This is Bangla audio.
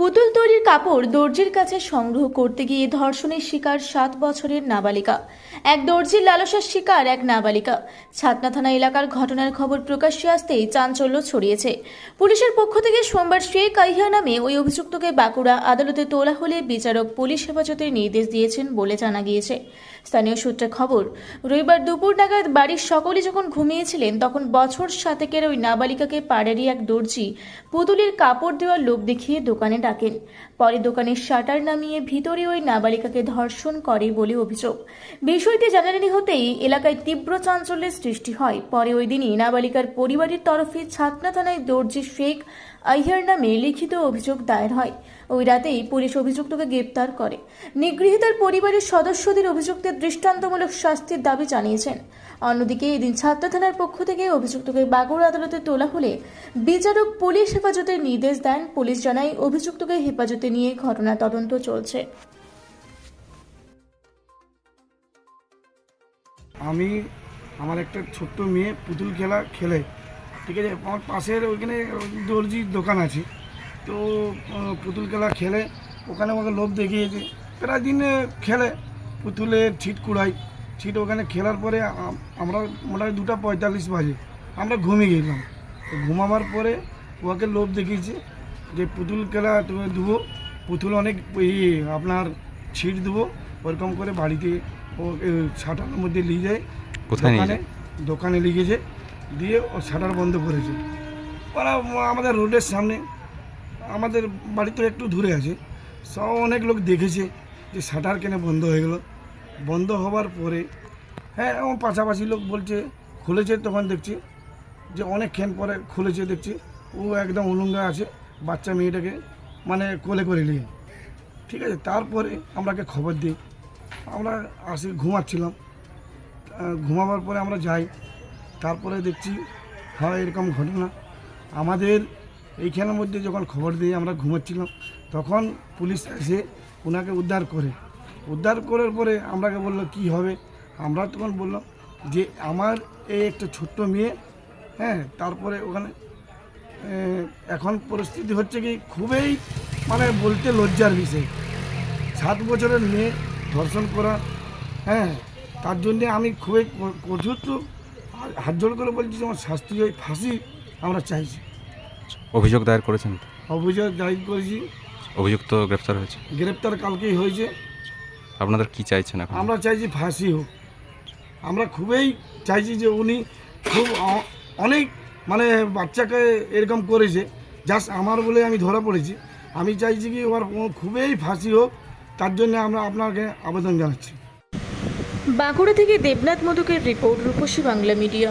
পুতুল তৈরির কাপড় দর্জির কাছে সংগ্রহ করতে গিয়ে ধর্ষণের শিকার সাত বছরের নাবালিকা। এক দর্জির লালসার শিকার এক নাবালিকা। ছাতনা থানা এলাকার ঘটনার খবর প্রকাশ্যে আসতেই চাঞ্চল্য ছড়িয়েছে। পুলিশের পক্ষ থেকে সোমবার শেখ আইহা নামে ওই অভিযুক্তকে বাঁকুড়া আদালতে তোলা হলে বিচারক পুলিশ হেফাজতের নির্দেশ দিয়েছেন বলে জানা গিয়েছে। স্থানীয় সূত্রে খবর, রবিবার দুপুর নাগাদ বাড়ির সকলে যখন ঘুমিয়েছিলেন, তখন বছর সাতেকের ওই নাবালিকাকে পাড়ারই এক দর্জি পুতুলের কাপড় দেওয়ার লোভ দেখিয়ে দোকানে ডাকেন পরে দোকানের শাটার নামিয়ে ভিতরে ওই নাবালিকাকে ধর্ষণ করে বলে অভিযোগ। বিষয়টি জানাজানি হতেই এলাকায় তীব্র চাঞ্চল্যের সৃষ্টি হয়। পরে ওই দিনই নাবালিকার পরিবারের তরফে ছাতনা থানায় দর্জি শেখ আইহার নামে লিখিত অভিযোগ দায়ের হয়। ওই রাতেই পুলিশ অভিযুক্তকে গ্রেপ্তার করে। নিগৃহীতার পরিবারের সদস্যদের অভিযুক্তের দৃষ্টান্তমূলক শাস্তির দাবি জানিয়েছেন। অন্যদিকে এদিন ছাত্র থানার পক্ষ থেকে অভিযুক্তকে বাগড় আদালতে তোলা হলে বিচারক পুলিশ হেফাজতের নির্দেশ দেন। পুলিশ জানায়, অভিযুক্তকে হেফাজতে নিয়ে ঘটনা তদন্ত চলছে। আমি আমার একটা ছোট্ট মেয়ে পুতুল খেলা খেলে। ঠিক আছে? আমার পাশের ওইখানে দর্জির দোকান আছে। তো পুতুল খেলা খেলে। ওখানে আমাকে লোভ দেখিয়েছে। প্রায় দিন খেলে। পুতুলের ছিট কুড়াই। ছিট ওখানে খেলার পরে আম- আমরা মোটামুটি দুটা পঁয়তাল্লিশ বাজে। আমরা ঘুমিয়ে গেলাম। ঘুমাবার পরে ওকে লোভ দেখিয়েছে। যে পুতুল খেলা তুমি দেবো পুতুল অনেক ইয়ে আপনার ছিট দেবো ওরকম করে বাড়িতে ও ছাটার মধ্যে নিয়ে যায়। কোথায় দোকানে? দোকানে লিখেছে দিয়ে ও শাটার বন্ধ করেছে। ওরা আমাদের রোডের সামনে আমাদের বাড়ি তো একটু দূরে আছে সব অনেক লোক দেখেছে যে শাটার কেন বন্ধ হয়ে গেল। বন্ধ হওয়ার পরে হ্যাঁ এবং পাশাপাশি লোক বলছে খুলেছে তখন দেখছি যে অনেকক্ষণ পরে খুলেছে দেখছি ও একদম উলঙ্গা আছে। বাচ্চা মেয়েটাকে মানে কোলে করে নিয়ে। ঠিক আছে? তারপরে আমরাকে খবর দিই। আমরা আসি, ঘুমাচ্ছিলাম। ঘুমাবার পরে আমরা যাই। তারপরে দেখছি, হয়, এরকম ঘটনা। আমাদের এইখানের মধ্যে যখন খবর দিয়ে আমরা ঘুমাচ্ছিলাম, তখন পুলিশ এসে ওনাকে উদ্ধার করে। উদ্ধার করার পরে আমরাকে বলল, কি হবে? আমরা তখন বললাম যে, আমার এই একটা ছোট্ট মেয়ে হ্যাঁ তারপরে ওখানে এখন পরিস্থিতি হচ্ছে কি খুবই মানে বলতে লজ্জার বিষয়। সাত বছরের মেয়ে ধর্ষণ করা হ্যাঁ তার জন্যে আমি খুবই কঠোর তো হাত জোর করে বলছি যে আমার শাস্তি ওই ফাঁসি আমরা চাইছি। অভিযোগ দায়ের করেছেন? অভিযোগ দায়ের করেছি। অভিযুক্ত গ্রেপ্তার হয়েছে? গ্রেপ্তার কালকেই হয়েছে। আপনাদের কি চাইছেন এখন? আমরা চাইছি ফাঁসি হোক। আমরা খুবই চাইছি যে উনি খুব অনেক মানে বাচ্চাকে এরকম করেছে জাস্ট আমার বলে আমি ধরা পড়েছি। আমি চাইছি কি ওর খুবই ফাঁসি হোক, তার জন্য আমরা আপনাকে আবেদন জানাচ্ছি। বাঁকুড়া থেকে দেবনাথ মধুকের রিপোর্ট রূপসী বাংলা মিডিয়া।